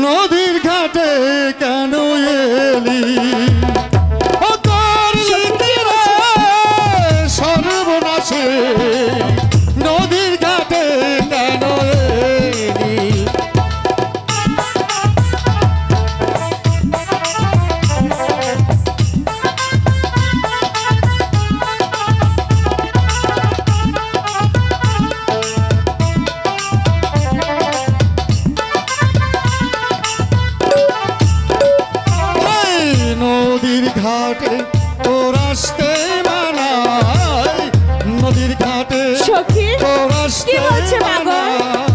নদীর ঘাটে কেন ঘাটে তোর আসতে মানায়। নদীর ঘাটে তোর আসতে মানায়।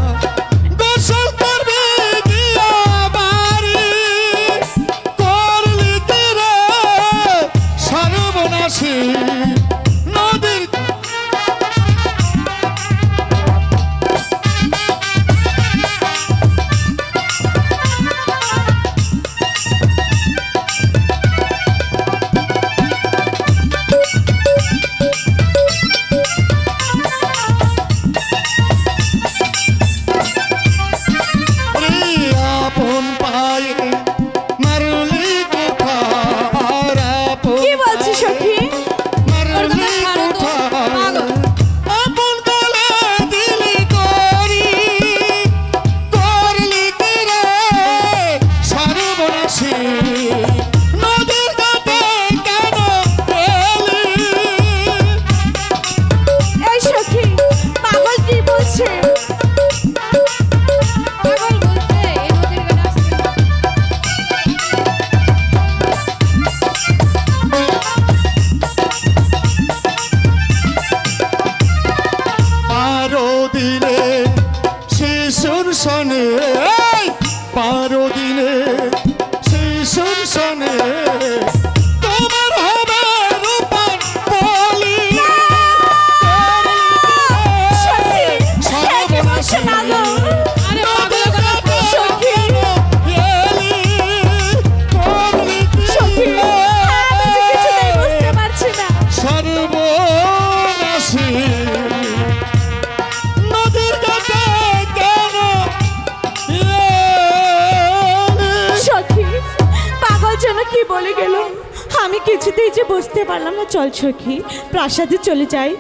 Sonny. যেন কি বলে গেল? আমি কিছুতেই যে বুঝতে পারলাম না, চল সখী, প্রাসাদে চলে যাই।